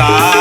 passar.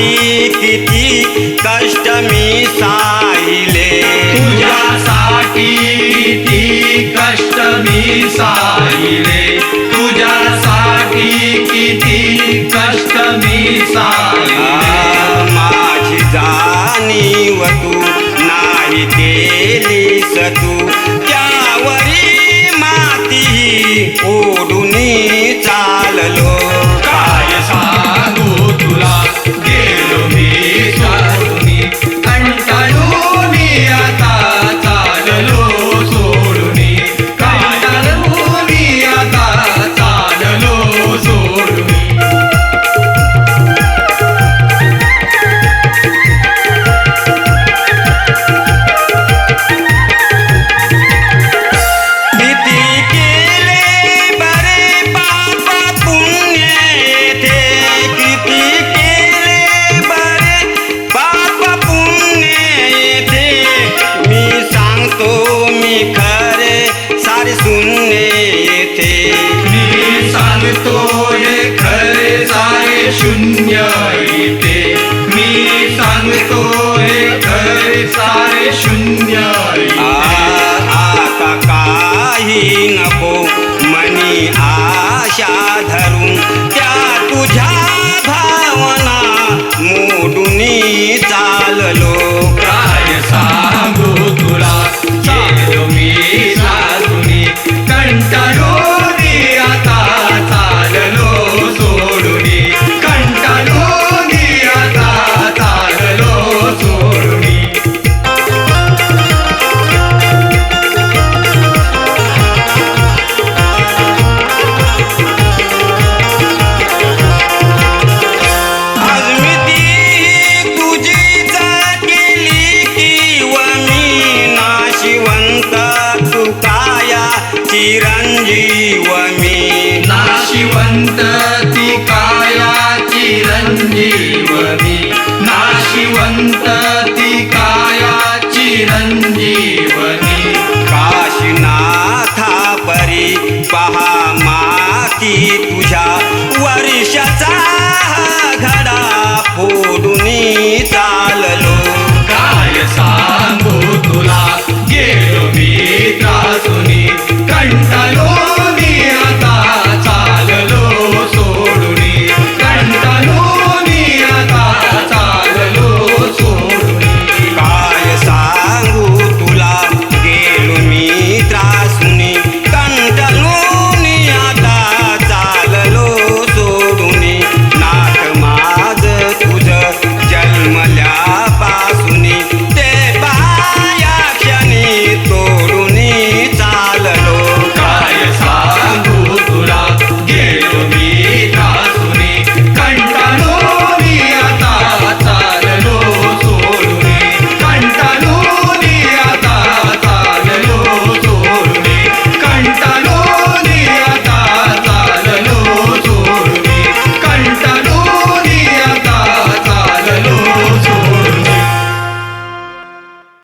साठी किती कष्ट मी साईले तुझ्यासाठी किती कष्ट मी साईले तुझ्यासाठी किती कष्ट मी साईले माझी जाणीव तू नाही केली सतू त्यावरी माती ओढून चाललो. शून्य येते मी सांगतो हे खरे सारे शून्य चिरंजीव मी. नाशिवंत ती काया चिरंजीव.